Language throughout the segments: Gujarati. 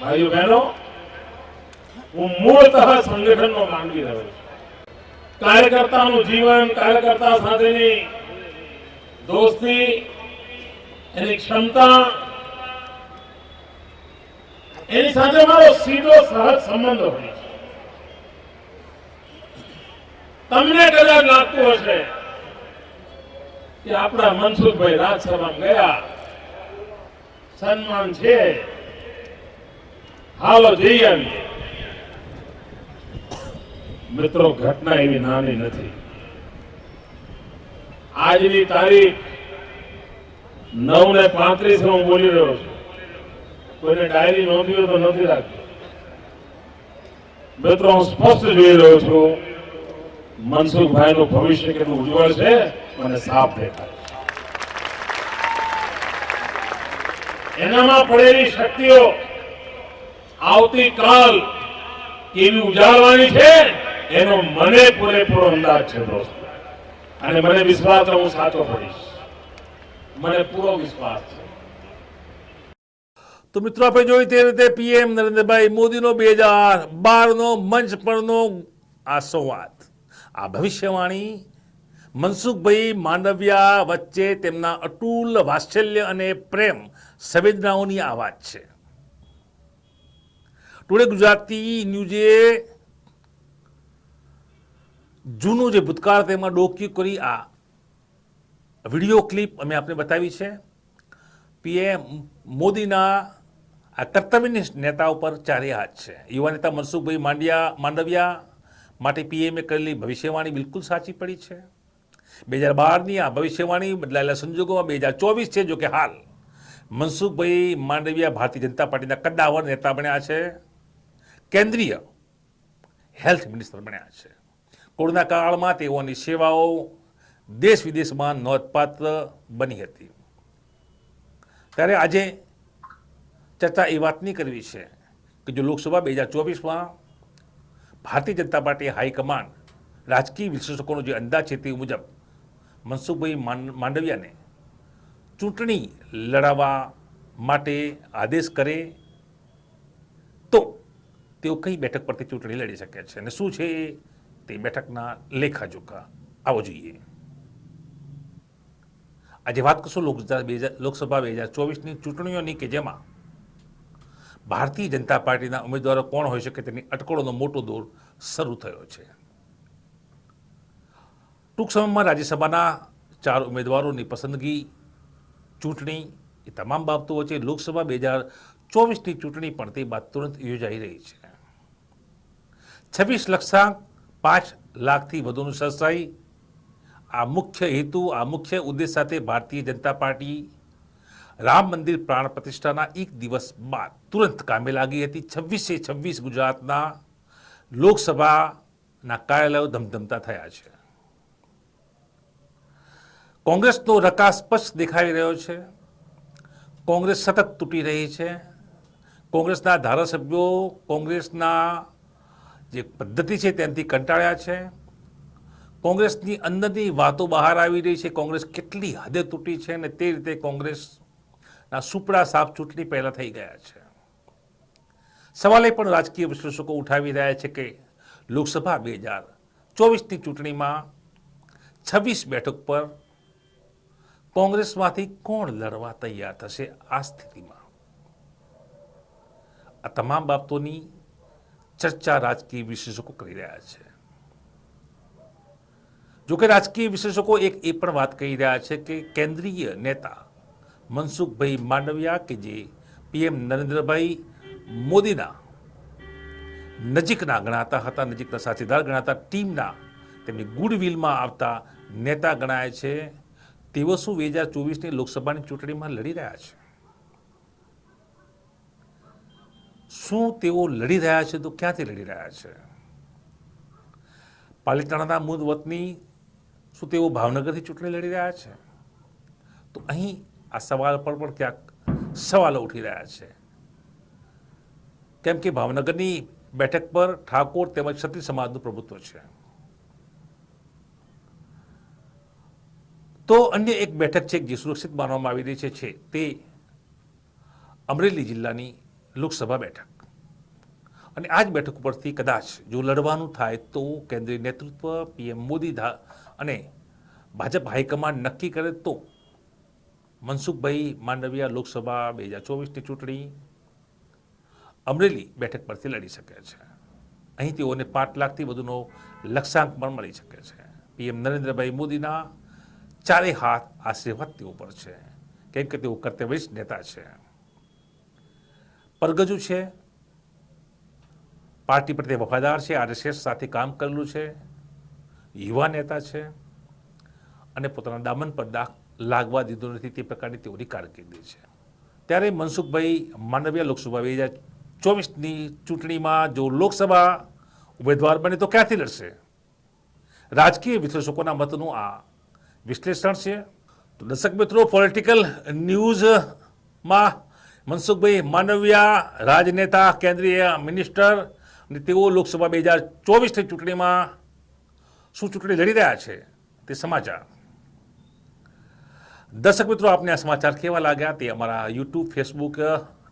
ભાઈઓ બહેનો, હું મૂળતઃ સંગઠનનો માનવી રહ્યો છું. કાર્યકર્તાનું જીવન કાર્યકર્તા સાથેની દોસ્તી, એની ક્ષમતા, એની સાથે મારો સીધો સહજ સંબંધ હોય છે. તમને કદાચ લાગતું હશે કે આપણા મનસુખભાઈ રાજસભામાં ગયા. સન્માન છે. હાલો જઈ મિત્રો, ઘટના એવી નાની નથી. આજની તારીખ નવ ને પાંત્રીસ હું બોલી રહ્યો છું. કોઈને ડાયરી નોંધવી તો નથી રાખતી મિત્રો, હું સ્પષ્ટ જોઈ રહ્યો છું મનસુખભાઈ નું ભવિષ્ય કેટલું ઉજ્જવળ છે મને સાફ દેખાય એનામાં પડેલી શક્તિઓ આવતીકાલ કેવી ઉજાળવાની છે, એનો મને પૂરેપૂરો અંદાજ છે દોસ્તો. અને મને વિશ્વાસ હું સાચો પડીશ મને પૂરો વિશ્વાસ છે. તો મિત્રો આપણે જોયું તે રીતે પીએમ નરેન્દ્રભાઈ મોદીનો બે હજાર બારનો મંચ પરનો આ સંવાદ. આ ભવિષ્યવાણી. મનસુખભાઈ માંડવિયા વચ્ચે તેમના અટૂલ વાત્સલ્ય અને પ્રેમ સંવેદનાઓની આ વાત છે. ટુડે ગુજરાતી ન્યૂઝે જૂનું જે ભૂતકાળ તેમાં ડોક્યુ કરી આ વીડિયો ક્લિપ અમે આપને બતાવી છે. પીએમ મોદીના આ કર્તવ્યની નેતા ઉપર ચારે હાથ છે. યુવા નેતા મનસુખભાઈ માંડિયા, માંડવિયા માટે પીએમએ કરેલી ભવિષ્યવાણી બિલકુલ સાચી પડી છે. બે હજાર બારની આ ભવિષ્યવાણી બદલાયેલા સંજોગોમાં બે હજાર ચોવીસ છે જો કે હાલ મનસુખભાઈ માંડવિયા ભારતીય જનતા પાર્ટીના કદ્દાવર નેતા બન્યા છે. કેન્દ્રીય હેલ્થ મિનિસ્ટર બન્યા છે. કોરોના કાળમાં તેઓની સેવાઓ દેશ વિદેશમાં નોંધપાત્ર બની હતી. ત્યારે આજે ચર્ચા એ વાતની કરવી છે કે જો લોકસભા બે હજાર ચોવીસમાં ભારતીય જનતા પાર્ટી હાઈકમાન્ડ રાજકીય વિશ્લેષકોનો જે અંદાજ છે તે મુજબ મનસુખભાઈ માંડ- માંડવિયાને ચૂંટણી લડાવવા માટે આદેશ કરે તેઓ કઈ બેઠક પરથી ચૂંટણી લડી શકે છે અને શું છે તે બેઠકના લેખાજોખા? આવો જોઈએ. આજે વાત કરશું લોકસભા બે હજાર ચોવીસની ચૂંટણીઓની કે જેમાં ભારતીય જનતા પાર્ટીના ઉમેદવારો કોણ હોઈ શકે તેની અટકળોનો મોટો દોર શરૂ થયો છે. ટૂંક સમયમાં રાજ્યસભાના ચાર ઉમેદવારોની પસંદગી, ચૂંટણી એ તમામ બાબતો વચ્ચે લોકસભા બે હજાર ચોવીસની ચૂંટણી પણ તે બાદ તુરંત યોજાઈ રહી છે. છવ્વીસ લક્ષાંક પાંચ લાખથી વધુનું સરસાઈ. આ મુખ્ય હેતુ, આ મુખ્ય ઉદ્દેશ સાથે ભારતીય જનતા પાર્ટી રામ મંદિર પ્રાણ પ્રતિષ્ઠાના એક દિવસ બાદ તુરંત કામે લાગી હતી. છવ્વીસે છવ્વીસ ગુજરાતના લોકસભાના કાર્યાલયો ધમધમતા થયા છે. કોંગ્રેસનો રકા સ્પષ્ટ દેખાઈ રહ્યો છે. કોંગ્રેસ સતત તૂટી રહી છે. કોંગ્રેસના ધારાસભ્યો, કોંગ્રેસના જે પદ્ધતિ છે તેનાથી કંટાળ્યા છે. કોંગ્રેસની અંદરની વાતો બહાર આવી રહી છે. કોંગ્રેસ કેટલી હદે તૂટી છે અને તે રીતે કોંગ્રેસના સુપડા સાફ ચૂંટણી પહેલા થઈ ગયા છે. સવાલે પણ રાજકીય વિશ્લેષકો ઉઠાવી રહ્યા છે કે લોકસભા બે હજાર ચોવીસની ચૂંટણીમાં છવ્વીસ બેઠક પર કોંગ્રેસમાંથી કોણ લડવા તૈયાર થશે આ સ્થિતિમાં? આ તમામ બાબતોની ચર્ચા રાજકીય વિશ્લેષકો કરી રહ્યા છે. જોકે રાજકીય વિશ્લેષકો એક એ પણ વાત કહી રહ્યા છે કે કેન્દ્રીય નેતા મનસુખભાઈ માંડવિયા કે જે પીએમ નરેન્દ્રભાઈ મોદીના નજીકના ગણાતા હતા, નજીકના સાથીદાર ગણાતા ટીમના તેમની ગુડવિલમાં આવતા નેતા ગણાય છે. તેઓ શું બે હજાર ચોવીસની લોકસભાની ચૂંટણીમાં લડી રહ્યા છે? શું તેઓ લડી રહ્યા છે, તો ક્યાંથી લડી રહ્યા છે? પાલિતાણાના મૂળ વતની શું તેઓ ભાવનગરથી ચૂંટણી લડી રહ્યા છે? તો અહીં આ સવાલ પર પણ ક્યાંક સવાલો ઉઠી રહ્યા છે. કેમ કે ભાવનગરની બેઠક પર ઠાકોર તેમજ ક્ષત્રિય સમાજનું પ્રભુત્વ છે. તો અન્ય એક બેઠક છે, જે સુરક્ષિત માનવામાં આવી રહી છે તે અમરેલી જિલ્લાની લોકસભા બેઠક. અને આ જ બેઠક ઉપરથી કદાચ જો લડવાનું થાય તો કેન્દ્રીય નેતૃત્વ, પીએમ મોદી અને ભાજપ હાઈકમાન્ડ નક્કી કરે તો? મનસુખભાઈ માંડવિયા લોકસભા બે હજાર ચોવીસની ચૂંટણી અમરેલી બેઠક પરથી લડી શકે છે. અહીં તેઓને પાંચ લાખથી વધુનો લક્ષ્યાંક પણ મળી શકે છે. પીએમ નરેન્દ્રભાઈ મોદીના ચારે હાથ આશીર્વાદ તેઓ પર છે. કેમ કે તેઓ કર્તવ્યનિષ્ઠ નેતા છે. પરગજુ છે. પાર્ટી પ્રત્યે વફાદાર છે, આરએસએસ સાથે કામ કરેલું છે, યુવા નેતા છે અને પોતાના દામન પર દાખ લાગવા દીધો નથી તે પ્રકારની તેઓની કારકિર્દી છે. ત્યારે મનસુખભાઈ માંડવિયા લોકસભા બે હજાર ચોવીસની ચૂંટણીમાં જો લોકસભા ઉમેદવાર બને તો ક્યાંથી લડશે? રાજકીય વિશ્લેષકોના મતનું આ વિશ્લેષણ છે. તો દર્શક મિત્રો પોલિટિકલ ન્યૂઝમાં મનસુખભાઈ માંડવિયા રાજનેતા, કેન્દ્રીય મિનિસ્ટર અને તેઓ લોકસભા બે હજાર ચોવીસની ચૂંટણીમાં શું ચૂંટણી લડી રહ્યા છે તે સમાચાર. દર્શક મિત્રો, આપને આ સમાચાર કેવા લાગ્યા તે અમારા યુટ્યુબ, ફેસબુક,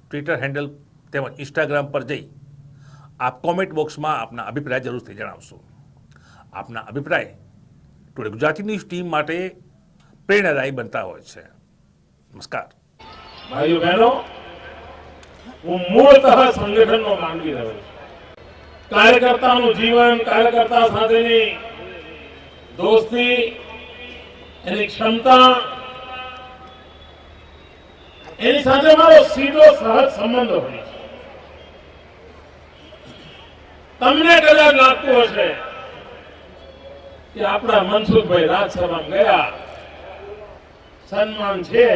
ટ્વિટર હેન્ડલ તેમજ ઇન્સ્ટાગ્રામ પર જઈ આપ કોમેન્ટ બોક્સમાં આપના અભિપ્રાય જરૂરથી જણાવશો. આપના અભિપ્રાય ટુડે ગુજરાતી ન્યૂઝ ટીમ માટે પ્રેરણાદાયી બનતા હોય છે. નમસ્કાર. ભાઈઓ, બહેનો હું મૂળતઃ સંગઠનનો માનવી રહ્યો છું. કાર્યકર્તાનું જીવન, કાર્યકર્તા સાથેની દોસ્તી, એની ક્ષમતા, એની સાથે મારો સીધો સહજ સંબંધ હોય તમને કદાચ લાગતું હશે કે આપણા મનસુખભાઈ રાજસભામાં ગયા. સન્માન છે.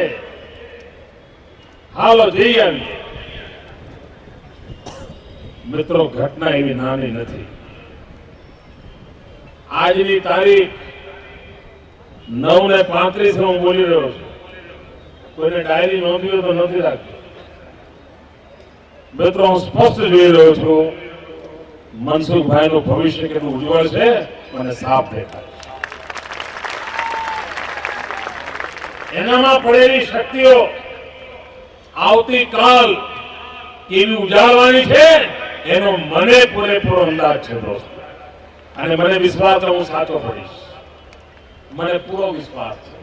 હાલો જઈ આવીએ મિત્રો, ઘટના એવી નાની નથી. આજની તારીખ નવ ને પાંત્રીસ હું બોલી રહ્યો છું. કોઈને ડાયરી નોંધવી તો નથી રાખી મિત્રો, હું સ્પષ્ટ જોઈ રહ્યો છું મનસુખભાઈ નું ભવિષ્ય કેટલું ઉજ્જવળ છે મને સાફ દેખાય એનામાં પડેલી શક્તિઓ આવતીકાલ કેવી ઉજાળવાની છે? એનો મને પૂરેપૂરો અંદાજ છે દોસ્તો. અને મને વિશ્વાસ હું સાચો પડીશ મને પૂરો વિશ્વાસ છે.